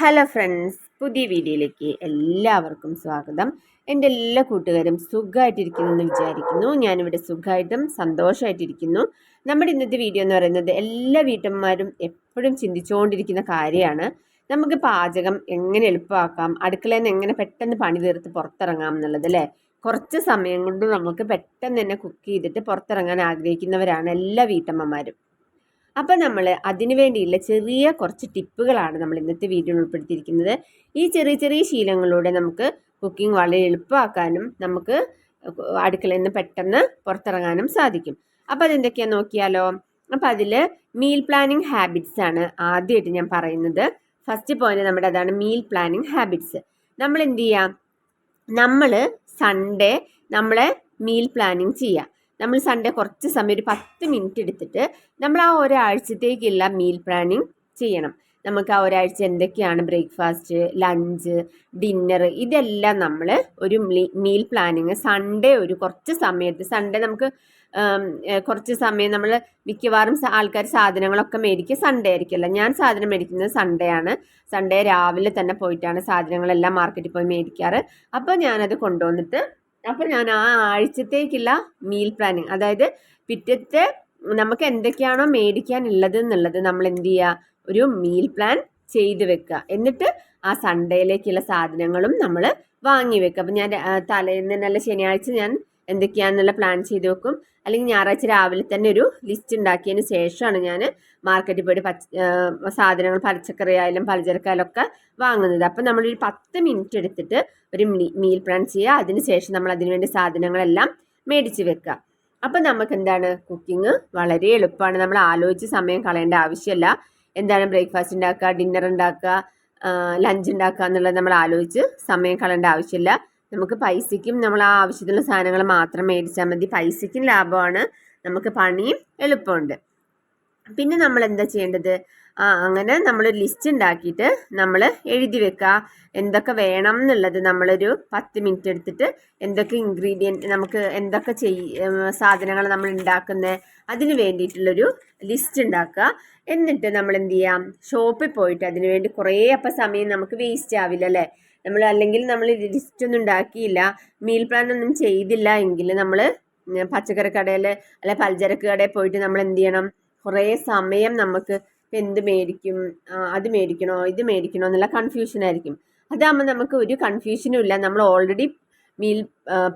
Hello friends പുതിയ വീഡിയോയിലേക്ക് എല്ലാവർക്കും സ്വാഗതം. എന്റെ എല്ലാ കൂട്ടുകാരും സുഖമായിട്ടിരിക്കുന്നു എന്ന് വിചാരിക്കുന്നു. ഞാനിവിടെ സുഖമായിട്ടും സന്തോഷമായിട്ടിരിക്കുന്നു. നമ്മുടെ ഇന്നത്തെ വീഡിയോ എന്ന് പറയുന്നത് എല്ലാ വീട്ടമ്മമാരും എപ്പോഴും ചിന്തിച്ചുകൊണ്ടിരിക്കുന്ന കാര്യമാണ്. നമുക്ക് പാചകം എങ്ങനെ എളുപ്പമാക്കാം അടുക്കളയിൽ നിന്ന് എങ്ങനെ പെട്ടെന്ന് പണി തീർത്ത് പുറത്തിറങ്ങാം എന്നുള്ളത് അല്ലേ? കുറച്ച് സമയം കൊണ്ട് നമുക്ക് പെട്ടെന്ന് തന്നെ കുക്ക് ചെയ്തിട്ട് പുറത്തിറങ്ങാൻ ആഗ്രഹിക്കുന്നവരാണ് എല്ലാ വീട്ടമ്മമാരും. അപ്പം നമ്മൾ അതിനു വേണ്ടിയുള്ള ചെറിയ കുറച്ച് ടിപ്പുകളാണ് നമ്മൾ ഇന്നത്തെ വീഡിയോയിൽ ഉൾപ്പെടുത്തിയിരിക്കുന്നത്. ഈ ചെറിയ ചെറിയ ശീലങ്ങളിലൂടെ നമുക്ക് കുക്കിംഗ് വളരെ എളുപ്പമാക്കാനും നമുക്ക് അടുക്കളയിൽ നിന്ന് പെട്ടെന്ന് പുറത്തിറങ്ങാനും സാധിക്കും. അപ്പോൾ അതെന്തൊക്കെയാണെന്ന് നോക്കിയാലോ? അപ്പോൾ അതിൽ മീൽ പ്ലാനിങ് ഹാബിറ്റ്സ് ആണ് ആദ്യമായിട്ട് ഞാൻ പറയുന്നത്. ഫസ്റ്റ് പോയിന്റ് നമ്മുടെ അതാണ് മീൽ പ്ലാനിങ് ഹാബിറ്റ്സ് നമ്മൾ എന്ത് ചെയ്യുക നമ്മൾ സൺഡേ നമ്മളെ മീൽ പ്ലാനിങ് ചെയ്യാം. നമ്മൾ സൺഡേ കുറച്ച് സമയം ഒരു പത്ത് മിനിറ്റ് എടുത്തിട്ട് നമ്മൾ ആ ഒരാഴ്ചത്തേക്കുള്ള മീൽ പ്ലാനിങ് ചെയ്യണം. നമുക്ക് ആ ഒരാഴ്ച എന്തൊക്കെയാണ് ബ്രേക്ക്ഫാസ്റ്റ് ലഞ്ച് ഡിന്നർ ഇതെല്ലാം നമ്മൾ ഒരു മീൽ പ്ലാനിങ് സൺഡേ ഒരു കുറച്ച് സമയത്ത് സൺഡേ നമുക്ക് കുറച്ച് സമയം നമ്മൾ മിക്കവാറും ആൾക്കാർ സാധനങ്ങളൊക്കെ മേടിക്കുക സൺഡേ ആയിരിക്കുമല്ലോ. ഞാൻ സാധനം മേടിക്കുന്നത് സൺഡേ ആണ്. സൺഡേ രാവിലെ തന്നെ പോയിട്ടാണ് സാധനങ്ങളെല്ലാം മാർക്കറ്റിൽ പോയി മേടിക്കാറ്. അപ്പോൾ ഞാനത് കൊണ്ടുവന്നിട്ട് അപ്പോൾ ഞാൻ ആ ആഴ്ചത്തേക്കുള്ള മീൽ പ്ലാനിങ് അതായത് പിറ്റത്തെ നമുക്ക് എന്തൊക്കെയാണോ മേടിക്കാനുള്ളത് എന്നുള്ളത് നമ്മൾ എന്ത് ചെയ്യുക? ഒരു മീൽ പ്ലാൻ ചെയ്ത് വെക്കുക. എന്നിട്ട് ആ സൺഡേയിലേക്കുള്ള സാധനങ്ങളും നമ്മൾ വാങ്ങി വെക്കുക. അപ്പം ഞാൻ തലേന്ന് നല്ല ശനിയാഴ്ച ഞാൻ എന്തൊക്കെയാണെന്നുള്ള പ്ലാൻ ചെയ്ത് വെക്കും. അല്ലെങ്കിൽ ഞായറാഴ്ച രാവിലെ തന്നെ ഒരു ലിസ്റ്റ് ഉണ്ടാക്കിയതിന് ശേഷമാണ് ഞാൻ മാർക്കറ്റിൽ പോയിട്ട് പച്ച സാധനങ്ങൾ പച്ചക്കറി ആയാലും പലചരക്കായാലും ഒക്കെ വാങ്ങുന്നത്. അപ്പം നമ്മളൊരു പത്ത് മിനിറ്റ് എടുത്തിട്ട് ഒരു മീൽ പ്ലാൻ ചെയ്യുക. അതിന് ശേഷം നമ്മൾ അതിന് വേണ്ടി സാധനങ്ങളെല്ലാം മേടിച്ച് വെക്കുക. അപ്പം നമുക്ക് എന്താണ്? കുക്കിംഗ് വളരെ എളുപ്പമാണ്. നമ്മൾ ആലോചിച്ച് സമയം കളയേണ്ട ആവശ്യമില്ല. എന്താണ് ബ്രേക്ക്ഫാസ്റ്റ് ഉണ്ടാക്കുക ഡിന്നർ ഉണ്ടാക്കുക ലഞ്ച് ഉണ്ടാക്കുക എന്നുള്ളത് നമ്മൾ ആലോചിച്ച് സമയം കളയേണ്ട ആവശ്യമില്ല. നമുക്ക് പൈസയ്ക്കും നമ്മൾ ആ ആവശ്യത്തിനുള്ള സാധനങ്ങൾ മാത്രം മേടിച്ചാൽ മതി. പൈസയ്ക്കും ലാഭമാണ്. നമുക്ക് പണിയും എളുപ്പമുണ്ട്. പിന്നെ നമ്മൾ എന്താ ചെയ്യേണ്ടത്? ആ അങ്ങനെ നമ്മൾ ലിസ്റ്റ് ഉണ്ടാക്കിയിട്ട് നമ്മൾ എഴുതി വെക്കുക. എന്തൊക്കെ വേണം എന്നുള്ളത് നമ്മളൊരു പത്ത് മിനിറ്റ് എടുത്തിട്ട് എന്തൊക്കെ ഇൻഗ്രീഡിയന്റ് നമുക്ക് എന്തൊക്കെ ചെയ് സാധനങ്ങൾ നമ്മൾ ഉണ്ടാക്കുന്നത് അതിന് വേണ്ടിയിട്ടുള്ളൊരു ലിസ്റ്റ് ഉണ്ടാക്കുക. എന്നിട്ട് നമ്മൾ എന്ത് ചെയ്യാം? ഷോപ്പിൽ പോയിട്ട് അതിന് വേണ്ടി കുറേ അപ്പം സമയം നമുക്ക് വേസ്റ്റ് ആവില്ല അല്ലേ? നമ്മൾ അല്ലെങ്കിൽ നമ്മൾ ലിസ്റ്റ് ഒന്നും ഉണ്ടാക്കിയില്ല മീൽ പ്ലാൻ ഒന്നും ചെയ്തില്ല എങ്കിൽ നമ്മൾ പച്ചക്കറി കടയിൽ അല്ലെ പലചരക്ക് കടയിൽ പോയിട്ട് നമ്മൾ എന്ത് ചെയ്യണം? കുറേ സമയം നമുക്ക് എന്ത് മേടിക്കും? അത് മേടിക്കണോ? ഇത് മേടിക്കണോ? എന്നുള്ള കൺഫ്യൂഷൻ ആയിരിക്കും. അതാകുമ്പോൾ നമുക്ക് ഒരു കൺഫ്യൂഷനും ഇല്ല. നമ്മൾ ഓൾറെഡി മീൽ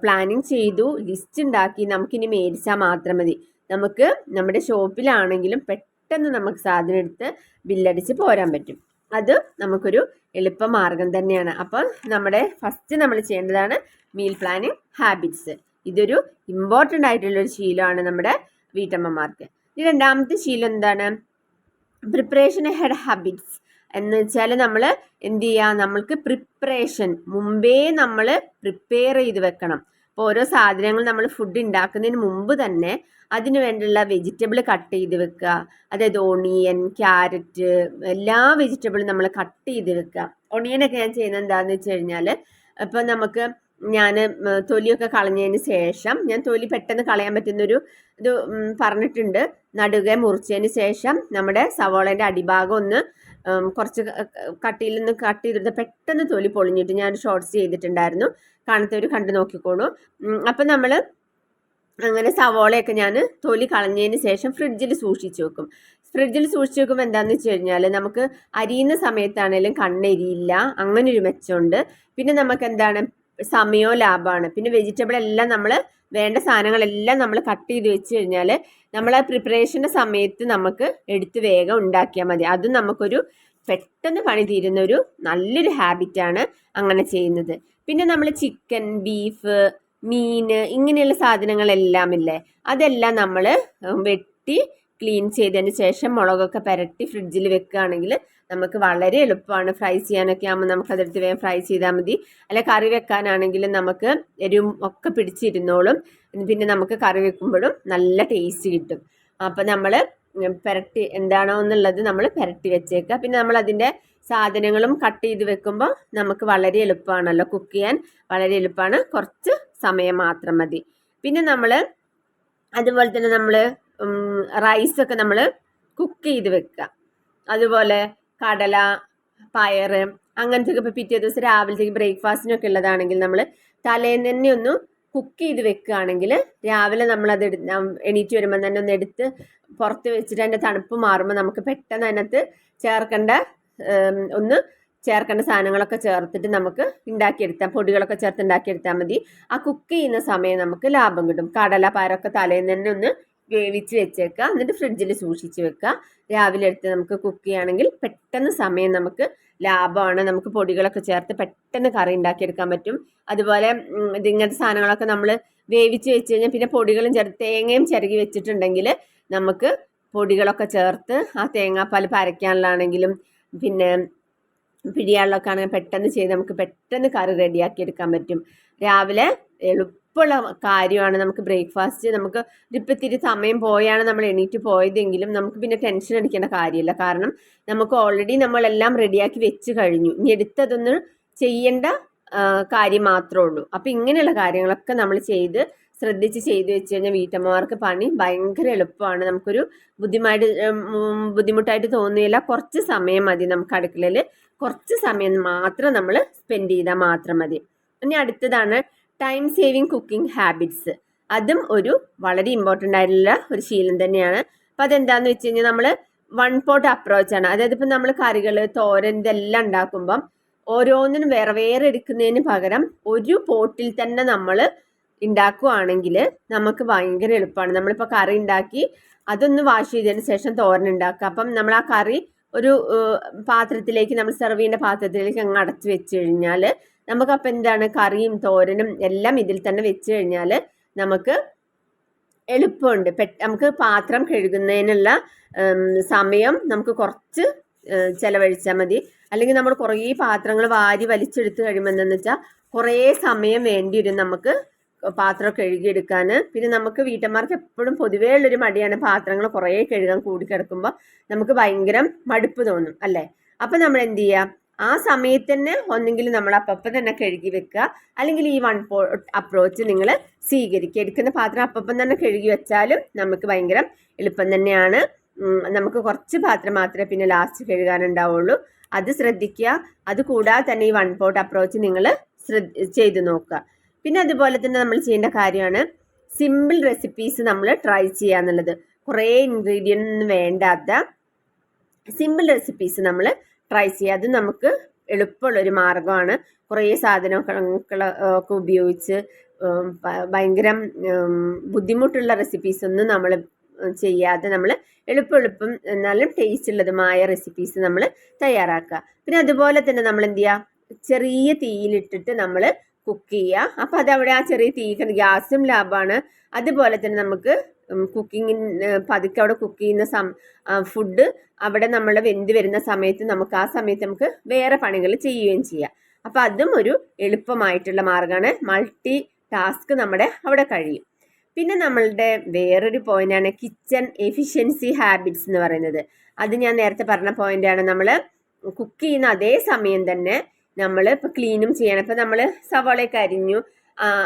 പ്ലാനിങ് ചെയ്തു ലിസ്റ്റ് ഉണ്ടാക്കി നമുക്കിനി മേടിച്ചാൽ മാത്രം മതി. നമുക്ക് നമ്മുടെ ഷോപ്പിലാണെങ്കിലും പെട്ടെന്ന് നമുക്ക് സാധനം എടുത്ത് ബില്ലടിച്ച് പോരാൻ പറ്റും. അത് നമുക്കൊരു എളുപ്പമാർഗം തന്നെയാണ്. അപ്പം നമ്മുടെ ഫസ്റ്റ് നമ്മൾ ചെയ്യേണ്ടതാണ് മീൽ പ്ലാനിങ് ഹാബിറ്റ്സ് ഇതൊരു ഇമ്പോർട്ടന്റ് ആയിട്ടുള്ളൊരു ശീലമാണ് നമ്മുടെ വീട്ടമ്മമാർക്ക്. ഇനി രണ്ടാമത്തെ ശീലം എന്താണ്? പ്രിപ്പറേഷൻ ഹെഡ് ഹാബിറ്റ്സ് എന്ന് വെച്ചാൽ നമ്മൾ എന്ത് ചെയ്യുക നമ്മൾക്ക് പ്രിപ്പറേഷൻ മുമ്പേ നമ്മൾ പ്രിപ്പയർ ചെയ്ത് വെക്കണം. അപ്പോൾ ഓരോ സാധനങ്ങൾ നമ്മൾ ഫുഡ് ഉണ്ടാക്കുന്നതിന് മുമ്പ് തന്നെ അതിന് വേണ്ടിയുള്ള വെജിറ്റബിൾ കട്ട് ചെയ്ത് വെക്കുക അതായത് ഓണിയൻ ക്യാരറ്റ് എല്ലാ വെജിറ്റബിളും നമ്മൾ കട്ട് ചെയ്ത് വെക്കുക ഒണിയനൊക്കെ ഞാൻ ചെയ്യുന്നത് എന്താണെന്ന് വെച്ച് കഴിഞ്ഞാൽ ഇപ്പോൾ നമുക്ക് ഞാൻ തൊലിയൊക്കെ കളഞ്ഞതിന് ശേഷം ഞാൻ തൊലി പെട്ടെന്ന് കളയാൻ പറ്റുന്നൊരു ഇത് പറഞ്ഞിട്ടുണ്ട്. നടുകെ മുറിച്ചതിന് ശേഷം നമ്മുടെ സവോളേന്റെ അടിഭാഗം ഒന്ന് കുറച്ച് കട്ടിയിൽ നിന്ന് കട്ട് ചെയ്തിട്ട് പെട്ടെന്ന് തൊലി പൊളിഞ്ഞിട്ട് ഞാൻ ഷോർട്ട്സ് ചെയ്തിട്ടുണ്ടായിരുന്നു. കാണത്തവർ കണ്ടു നോക്കിക്കോളൂ. അപ്പം നമ്മൾ അങ്ങനെ സവോളയൊക്കെ ഞാൻ തൊലി കളഞ്ഞതിന് ശേഷം ഫ്രിഡ്ജിൽ സൂക്ഷിച്ച് വെക്കും. ഫ്രിഡ്ജിൽ സൂക്ഷിച്ച് വെക്കുമ്പോൾ എന്താണെന്ന് വെച്ച് കഴിഞ്ഞാൽ നമുക്ക് അരിയുന്ന സമയത്താണേലും കണ്ണെരിയില്ല. അങ്ങനെ മെച്ചമുണ്ട്. പിന്നെ നമുക്ക് എന്താണ് സമയവും ലാഭമാണ്. പിന്നെ വെജിറ്റബിൾ എല്ലാം നമ്മൾ വേണ്ട സാധനങ്ങളെല്ലാം നമ്മൾ കട്ട് ചെയ്ത് വെച്ച് കഴിഞ്ഞാൽ നമ്മൾ ആ പ്രിപ്പറേഷന്റെ സമയത്ത് നമുക്ക് എടുത്ത് വേഗം ഉണ്ടാക്കിയാൽ മതി. അതും നമുക്കൊരു പെട്ടെന്ന് പണി തീരുന്ന ഒരു നല്ലൊരു ഹാബിറ്റാണ് അങ്ങനെ ചെയ്യുന്നത്. പിന്നെ നമ്മൾ ചിക്കൻ ബീഫ് മീൻ ഇങ്ങനെയുള്ള സാധനങ്ങളെല്ലാം ഇല്ലേ? അതെല്ലാം നമ്മൾ വെട്ടി ക്ലീൻ ചെയ്തതിന് ശേഷം മുളകൊക്കെ പുരട്ടി ഫ്രിഡ്ജിൽ വെക്കുകയാണെങ്കിൽ നമുക്ക് വളരെ എളുപ്പമാണ്. ഫ്രൈ ചെയ്യാനൊക്കെ ആകുമ്പോൾ നമുക്ക് അതെടുത്ത് വേഗം ഫ്രൈ ചെയ്താൽ മതി. അല്ല കറി വെക്കാനാണെങ്കിലും നമുക്ക് എരിവും ഒക്കെ പിടിച്ചിരുന്നോളും. പിന്നെ നമുക്ക് കറി വെക്കുമ്പോഴും നല്ല ടേസ്റ്റ് കിട്ടും. അപ്പോൾ നമ്മൾ പുരട്ടി എന്താണോ എന്നുള്ളത് നമ്മൾ പുരട്ടി വെച്ചേക്കുക. പിന്നെ നമ്മൾ അതിന്റെ സാധനങ്ങളും കട്ട് ചെയ്ത് വെക്കുമ്പോൾ നമുക്ക് വളരെ എളുപ്പമാണല്ലോ. കുക്ക് ചെയ്യാൻ വളരെ എളുപ്പമാണ്. കുറച്ച് സമയം മാത്രം മതി. പിന്നെ നമ്മൾ അതുപോലെ തന്നെ നമ്മൾ റൈസൊക്കെ നമ്മൾ കുക്ക് ചെയ്ത് വെക്കുക. അതുപോലെ കടല പയർ അങ്ങനത്തെ ഇപ്പോൾ പിറ്റേ ദിവസം രാവിലത്തേക്ക് ബ്രേക്ക്ഫാസ്റ്റിനൊക്കെ ഉള്ളതാണെങ്കിൽ നമ്മൾ തലേന്ന് തന്നെ ഒന്ന് കുക്ക് ചെയ്ത് വെക്കുകയാണെങ്കിൽ രാവിലെ നമ്മളത് എടു എണീറ്റ് വരുമ്പോൾ തന്നെ ഒന്ന് എടുത്ത് പുറത്ത് വെച്ചിട്ട് അതിന്റെ തണുപ്പ് മാറുമ്പോൾ നമുക്ക് പെട്ടെന്ന് അതിനകത്ത് ചേർക്കേണ്ട ഒന്ന് ചേർക്കേണ്ട സാധനങ്ങളൊക്കെ ചേർത്തിട്ട് നമുക്ക് ഉണ്ടാക്കിയെടുത്താൽ പൊടികളൊക്കെ ചേർത്ത് ഉണ്ടാക്കിയെടുത്താൽ മതി. ആ കുക്ക് ചെയ്യുന്ന സമയം നമുക്ക് ലാഭം കിട്ടും. കടല പാരൊക്കെ തലേന്ന് തന്നെ ഒന്ന് വേവിച്ച് വെച്ചേക്കുക എന്നിട്ട് ഫ്രിഡ്ജിൽ സൂക്ഷിച്ച് വെക്കുക. രാവിലെ എടുത്ത് നമുക്ക് കുക്ക് ചെയ്യുകയാണെങ്കിൽ പെട്ടെന്ന് സമയം നമുക്ക് ലാഭമാണ്. നമുക്ക് പൊടികളൊക്കെ ചേർത്ത് പെട്ടെന്ന് കറി ഉണ്ടാക്കിയെടുക്കാൻ പറ്റും. അതുപോലെ ഇതിങ്ങനത്തെ സാധനങ്ങളൊക്കെ നമ്മൾ വേവിച്ച് വെച്ച് കഴിഞ്ഞാൽ പിന്നെ പൊടികളും ചേർത്ത് തേങ്ങയും ചിരകി വെച്ചിട്ടുണ്ടെങ്കിൽ നമുക്ക് പൊടികളൊക്കെ ചേർത്ത് ആ തേങ്ങാപ്പാൽ പരയ്ക്കാനുള്ളതാണെങ്കിലും പിന്നെ പിടിയാളിലൊക്കെ ആണെങ്കിൽ പെട്ടെന്ന് ചെയ്ത് നമുക്ക് പെട്ടെന്ന് കറി റെഡിയാക്കി എടുക്കാൻ പറ്റും. രാവിലെ എളുപ്പമുള്ള കാര്യമാണ് നമുക്ക് ബ്രേക്ക്ഫാസ്റ്റ്. നമുക്ക് ഇതിപ്പോൾ ഇത്തിരി സമയം പോയാണ് നമ്മൾ എണീറ്റ് പോയതെങ്കിലും നമുക്ക് പിന്നെ ടെൻഷൻ അടിക്കേണ്ട കാര്യമില്ല. കാരണം നമുക്ക് ഓൾറെഡി നമ്മളെല്ലാം റെഡിയാക്കി വെച്ച് കഴിഞ്ഞു. ഇനി എടുത്തതൊന്ന് ചെയ്യേണ്ട കാര്യം മാത്രമേ ഉള്ളൂ. അപ്പം ഇങ്ങനെയുള്ള കാര്യങ്ങളൊക്കെ നമ്മൾ ചെയ്ത് ശ്രദ്ധിച്ച് ചെയ്തു വെച്ച് കഴിഞ്ഞാൽ വീട്ടമ്മമാർക്ക് പണി ഭയങ്കര എളുപ്പമാണ്. നമുക്കൊരു ബുദ്ധിമായിട്ട് ബുദ്ധിമുട്ടായിട്ട് തോന്നുകയില്ല. കുറച്ച് സമയം മതി നമുക്ക് അടുക്കളയിൽ കുറച്ച് സമയം മാത്രം നമ്മൾ സ്പെൻഡ് ചെയ്താൽ മാത്രം മതി. ഇനി അടുത്തതാണ് ടൈം സേവിങ് കുക്കിംഗ് ഹാബിറ്റ്സ്. അതും ഒരു വളരെ ഇമ്പോർട്ടന്റ് ആയിട്ടുള്ള ഒരു ശീലം തന്നെയാണ്. അപ്പോൾ അതെന്താണെന്ന് വെച്ച് കഴിഞ്ഞാൽ നമ്മൾ വൺ പോട്ട് അപ്രോച്ചാണ് അതായത് ഇപ്പം നമ്മൾ കറികൾ തോരൻ ഇതെല്ലാം ഉണ്ടാക്കുമ്പം ഓരോന്നിനും വേറെ വേറെ എടുക്കുന്നതിന് പകരം ഒരു പോട്ടിൽ തന്നെ നമ്മൾ ഉണ്ടാക്കുകയാണെങ്കിൽ നമുക്ക് ഭയങ്കര എളുപ്പമാണ് നമ്മളിപ്പോൾ കറി ഉണ്ടാക്കി അതൊന്ന് വാഷ് ചെയ്തതിന് ശേഷം തോരൻ ഉണ്ടാക്കുക. അപ്പം നമ്മൾ ആ കറി ഒരു പാത്രത്തിലേക്ക് നമ്മൾ സെർവ് ചെയ്യേണ്ട പാത്രത്തിലേക്ക് അങ്ങ് അടച്ചു വെച്ച് കഴിഞ്ഞാൽ നമുക്കപ്പോൾ എന്താണ്? കറിയും തോരനും എല്ലാം ഇതിൽ തന്നെ വെച്ച് കഴിഞ്ഞാൽ നമുക്ക് എളുപ്പമുണ്ട്. നമുക്ക് പാത്രം കഴുകുന്നതിനുള്ള സമയം നമുക്ക് കുറച്ച് ചിലവഴിച്ചാൽ മതി. അല്ലെങ്കിൽ നമ്മൾ കുറേ പാത്രങ്ങൾ വാരി വലിച്ചെടുത്ത് കഴിയുമ്പോൾ എന്താണെന്ന് വെച്ചാൽ കുറേ സമയം വേണ്ടി വരും നമുക്ക് പാത്രം കഴുകിയെടുക്കാൻ പിന്നെ നമുക്ക് വീട്ടമ്മമാർക്ക് എപ്പോഴും പൊതുവേ ഉള്ളൊരു മടിയാണ് പാത്രങ്ങൾ കുറേ കഴുകാൻ കൂടി കിടക്കുമ്പോൾ നമുക്ക് ഭയങ്കര മടുപ്പ് തോന്നും അല്ലേ? അപ്പം നമ്മൾ എന്ത് ചെയ്യുക ആ സമയത്ത് തന്നെ ഒന്നെങ്കിൽ നമ്മൾ അപ്പം തന്നെ കഴുകി വെക്കുക. അല്ലെങ്കിൽ ഈ വൺ പോ അപ്രോച്ച് നിങ്ങൾ സ്വീകരിക്കുക. എടുക്കുന്ന പാത്രം അപ്പം തന്നെ കഴുകി വെച്ചാലും നമുക്ക് ഭയങ്കര എളുപ്പം തന്നെയാണ്. നമുക്ക് കുറച്ച് പാത്രം മാത്രമേ പിന്നെ ലാസ്റ്റ് കഴുകാനുണ്ടാവുള്ളൂ. അത് ശ്രദ്ധിക്കുക. അത് കൂടാതെ തന്നെ ഈ വൺ പോട്ട് അപ്രോച്ച് നിങ്ങൾ ശ്രദ്ധ ചെയ്തു നോക്കുക. പിന്നെ അതുപോലെ തന്നെ നമ്മൾ ചെയ്യേണ്ട കാര്യമാണ് സിമ്പിൾ റെസിപ്പീസ് നമ്മൾ ട്രൈ ചെയ്യുക എന്നുള്ളത്. കുറേ ഇൻഗ്രീഡിയന്റ് വേണ്ടാത്ത സിമ്പിൾ റെസിപ്പീസ് നമ്മൾ ട്രൈ ചെയ്യുക അത് നമുക്ക് എളുപ്പമുള്ളൊരു മാർഗമാണ്. കുറേ സാധനങ്ങളൊക്കെ ഉപയോഗിച്ച് ഭയങ്കര ബുദ്ധിമുട്ടുള്ള റെസിപ്പീസ് ഒന്നും നമ്മൾ ചെയ്യാതെ നമ്മൾ എളുപ്പം എളുപ്പം എന്നാലും ടേസ്റ്റ് ഉള്ളതുമായ റെസിപ്പീസ് നമ്മൾ തയ്യാറാക്കുക. പിന്നെ അതുപോലെ തന്നെ നമ്മൾ എന്ത് ചെയ്യുക ചെറിയ തീയിലിട്ടിട്ട് നമ്മൾ കുക്ക് ചെയ്യുക അപ്പോൾ അതവിടെ ആ ചെറിയ തീ ഗ്യാസും ലാഭമാണ് അതുപോലെ തന്നെ നമുക്ക് കുക്കിങ്ങിന് പതുക്കെ അവിടെ കുക്ക് ചെയ്യുന്ന സം ഫുഡ് അവിടെ നമ്മൾ വെന്ത് വരുന്ന സമയത്ത് നമുക്ക് ആ സമയത്ത് നമുക്ക് വേറെ പണികൾ ചെയ്യുകയും ചെയ്യാം. അപ്പോൾ അതും ഒരു എളുപ്പമായിട്ടുള്ള മാർഗമാണ്. മൾട്ടി ടാസ്ക് നമ്മുടെ അവിടെ കഴിയും. പിന്നെ നമ്മളുടെ വേറൊരു പോയിന്റാണ് കിച്ചൺ എഫിഷ്യൻസി ഹാബിറ്റ്സ് എന്ന് പറയുന്നത്. അത് ഞാൻ നേരത്തെ പറഞ്ഞ പോയിന്റാണ് നമ്മൾ കുക്ക് ചെയ്യുന്ന അതേ സമയം തന്നെ നമ്മൾ ഇപ്പോൾ ക്ലീനും ചെയ്യണം. ഇപ്പം നമ്മൾ സവാളയൊക്കെ അരിഞ്ഞു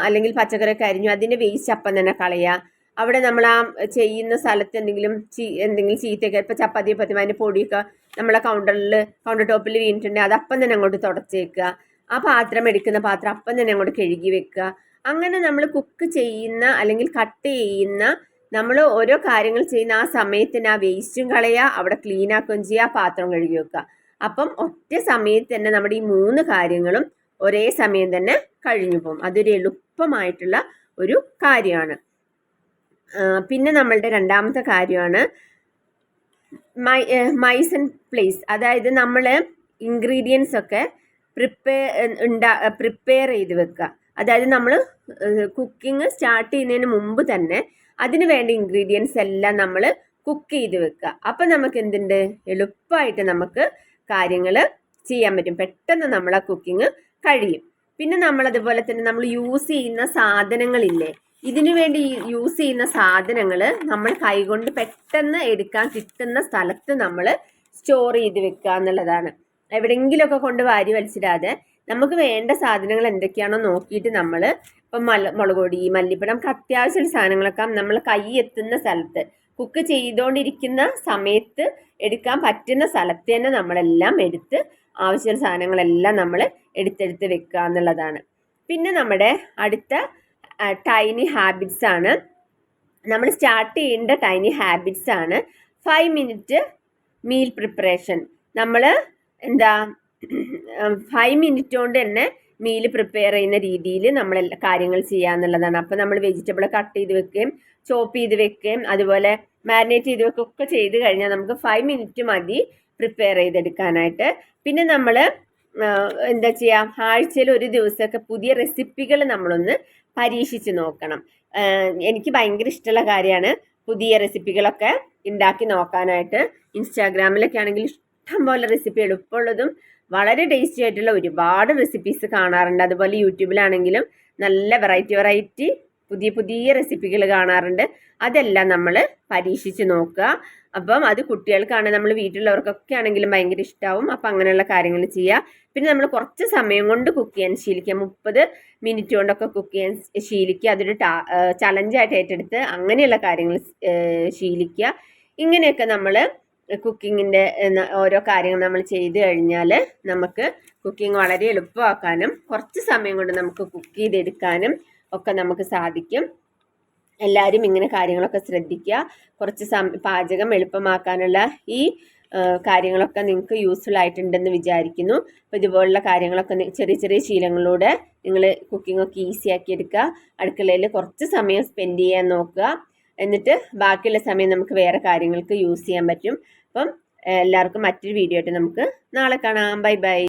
അല്ലെങ്കിൽ പച്ചക്കറിയൊക്കെ അരിഞ്ഞു അതിന്റെ വേസ്റ്റ് അപ്പം തന്നെ കളയുക അവിടെ നമ്മൾ ആ ചെയ്യുന്ന സ്ഥലത്ത് എന്തെങ്കിലും ചീ എന്തെങ്കിലും ചീത്തയൊക്കെ ഇപ്പോൾ ചപ്പാത്തി പത്തി അതിന്റെ പൊടിയൊക്കെ നമ്മളെ കൗണ്ടറിൽ കൗണ്ടർ ടോപ്പിൽ വീണിട്ടുണ്ടെങ്കിൽ അത് അപ്പം തന്നെ അങ്ങോട്ട് തുടച്ചേക്കുക. ആ പാത്രം എടുക്കുന്ന പാത്രം അപ്പം തന്നെ അങ്ങോട്ട് കഴുകി വെക്കുക. അങ്ങനെ നമ്മൾ കുക്ക് ചെയ്യുന്ന അല്ലെങ്കിൽ കട്ട് ചെയ്യുന്ന നമ്മൾ ഓരോ കാര്യങ്ങൾ ചെയ്യുന്ന ആ സമയത്തിന് ആ വേസ്റ്റും കളയുക അവിടെ ക്ലീൻ ആക്കുകയും ചെയ്യുക പാത്രം കഴുകി വെക്കുക. അപ്പം ഒറ്റ സമയത്ത് തന്നെ നമ്മുടെ ഈ മൂന്ന് കാര്യങ്ങളും ഒരേ സമയം തന്നെ കഴിഞ്ഞു പോകും. അതൊരു എളുപ്പമായിട്ടുള്ള ഒരു കാര്യമാണ്. പിന്നെ നമ്മളുടെ രണ്ടാമത്തെ കാര്യമാണ് മൈ മൈസൺ പ്ലേസ്. അതായത് നമ്മൾ ഇൻഗ്രീഡിയൻസ് ഒക്കെ പ്രിപ്പയർ ഉണ്ടാ പ്രിപ്പയർ ചെയ്ത് വെക്കുക അതായത് നമ്മൾ കുക്കിംഗ് സ്റ്റാർട്ട് ചെയ്യുന്നതിന് മുമ്പ് തന്നെ അതിന് വേണ്ട ഇൻഗ്രീഡിയൻസ് എല്ലാം നമ്മൾ കുക്ക് ചെയ്ത് വെക്കുക അപ്പം നമുക്ക് എന്തുണ്ട്? എളുപ്പമായിട്ട് നമുക്ക് കാര്യങ്ങൾ ചെയ്യാൻ പറ്റും. പെട്ടെന്ന് നമ്മളെ കുക്കിംഗ് കഴിയും. പിന്നെ നമ്മൾ അതുപോലെ തന്നെ നമ്മൾ യൂസ് ചെയ്യുന്ന സാധനങ്ങളില്ലേ? ഇതിനു വേണ്ടി യൂസ് ചെയ്യുന്ന സാധനങ്ങൾ നമ്മൾ കൈകൊണ്ട് പെട്ടെന്ന് എടുക്കാൻ കിട്ടുന്ന സ്ഥലത്ത് നമ്മൾ സ്റ്റോർ ചെയ്ത് വെക്കുക എന്നുള്ളതാണ്. എവിടെയെങ്കിലുമൊക്കെ കൊണ്ട് വാരി വലിച്ചിടാതെ നമുക്ക് വേണ്ട സാധനങ്ങൾ എന്തൊക്കെയാണോ നോക്കിയിട്ട് നമ്മൾ ഇപ്പം മല മുളക് പൊടി മല്ലിപ്പഴം നമുക്ക് അത്യാവശ്യമുള്ള സാധനങ്ങളൊക്കെ നമ്മൾ കൈ എത്തുന്ന സ്ഥലത്ത് കുക്ക് ചെയ്തുകൊണ്ടിരിക്കുന്ന സമയത്ത് എടുക്കാൻ പറ്റുന്ന സ്ഥലത്ത് തന്നെ നമ്മളെല്ലാം എടുത്ത് ആവശ്യമുള്ള സാധനങ്ങളെല്ലാം നമ്മൾ എടുത്തെടുത്ത് വെക്കുക എന്നുള്ളതാണ്. പിന്നെ നമ്മുടെ അടുത്ത ടൈനി ഹാബിറ്റ്സ് ആണ്. നമ്മൾ സ്റ്റാർട്ട് ചെയ്യേണ്ട ടൈനി ഹാബിറ്റ്സ് ആണ്. ഫൈവ് മിനിറ്റ് മീൽ പ്രിപ്പറേഷൻ നമ്മൾ എന്താ ഫൈവ് മിനിറ്റ് കൊണ്ട് തന്നെ മീൽ പ്രിപ്പയർ ചെയ്യുന്ന രീതിയിൽ നമ്മൾ കാര്യങ്ങൾ ചെയ്യുക എന്നുള്ളതാണ്. അപ്പോൾ നമ്മൾ വെജിറ്റബിൾ കട്ട് ചെയ്ത് വെക്കുകയും ചോപ്പ് ചെയ്ത് വെക്കുകയും അതുപോലെ മാരിനേറ്റ് ചെയ്ത് വെക്കുകയും ഒക്കെ ചെയ്ത് കഴിഞ്ഞാൽ നമുക്ക് ഫൈവ് മിനിറ്റ് മതി പ്രിപ്പയർ ചെയ്തെടുക്കാനായിട്ട്. പിന്നെ നമ്മൾ എന്താ ചെയ്യുക ആഴ്ചയിൽ ഒരു ദിവസമൊക്കെ പുതിയ റെസിപ്പികൾ നമ്മളൊന്ന് പരീക്ഷിച്ച് നോക്കണം. എനിക്ക് ഭയങ്കര ഇഷ്ടമുള്ള കാര്യമാണ് പുതിയ റെസിപ്പികളൊക്കെ ഉണ്ടാക്കി നോക്കാനായിട്ട്. ഇൻസ്റ്റാഗ്രാമിലൊക്കെ ആണെങ്കിൽ ഇഷ്ടംപോലെ റെസിപ്പി എളുപ്പമുള്ളതും വളരെ ടേസ്റ്റി ആയിട്ടുള്ള ഒരുപാട് റെസിപ്പീസ് കാണാറുണ്ട്. അതുപോലെ യൂട്യൂബിലാണെങ്കിലും നല്ല വെറൈറ്റി വെറൈറ്റി പുതിയ പുതിയ റെസിപ്പികൾ കാണാറുണ്ട്. അതെല്ലാം നമ്മൾ പരീക്ഷിച്ച് നോക്കുക. അപ്പം അത് കുട്ടികൾക്കാണ് നമ്മൾ വീട്ടിലുള്ളവർക്കൊക്കെ ആണെങ്കിലും ഭയങ്കര ഇഷ്ടമാവും അപ്പം അങ്ങനെയുള്ള കാര്യങ്ങൾ ചെയ്യുക പിന്നെ നമ്മൾ കുറച്ച് സമയം കൊണ്ട് കുക്ക് ചെയ്യാൻ ശീലിക്കുക. മുപ്പത് മിനിറ്റ് കൊണ്ടൊക്കെ കുക്ക് ചെയ്യാൻ ശീലിക്കുക. അതൊരു ടാ ചലഞ്ചായിട്ട് ഏറ്റെടുത്ത് അങ്ങനെയുള്ള കാര്യങ്ങൾ ശീലിക്കുക. ഇങ്ങനെയൊക്കെ നമ്മൾ കുക്കിങ്ങിന്റെ ഓരോ കാര്യങ്ങൾ നമ്മൾ ചെയ്ത് കഴിഞ്ഞാൽ നമുക്ക് കുക്കിംഗ് വളരെ എളുപ്പമാക്കാനും കുറച്ച് സമയം കൊണ്ട് നമുക്ക് കുക്ക് ചെയ്തെടുക്കാനും ഒക്കെ നമുക്ക് സാധിക്കും. എല്ലാവരും ഇങ്ങനെ കാര്യങ്ങളൊക്കെ ശ്രദ്ധിക്കുക. കുറച്ച് സം പാചകം എളുപ്പമാക്കാനുള്ള ഈ കാര്യങ്ങളൊക്കെ നിങ്ങൾക്ക് യൂസ്ഫുൾ ആയിട്ടുണ്ടെന്ന് വിചാരിക്കുന്നു. അപ്പോൾ ഇതുപോലുള്ള കാര്യങ്ങളൊക്കെ ചെറിയ ചെറിയ ശീലങ്ങളിലൂടെ നിങ്ങൾ കുക്കിംഗ് ഒക്കെ ഈസി ആക്കി എടുക്കുക. അടുക്കളയിൽ കുറച്ച് സമയം സ്പെൻഡ് ചെയ്യാൻ നോക്കുക. എന്നിട്ട് ബാക്കിയുള്ള സമയം നമുക്ക് വേറെ കാര്യങ്ങൾക്ക് യൂസ് ചെയ്യാൻ പറ്റും. അപ്പം എല്ലാവർക്കും മറ്റൊരു വീഡിയോ ആയിട്ട് നമുക്ക് നാളെ കാണാം. Bye bye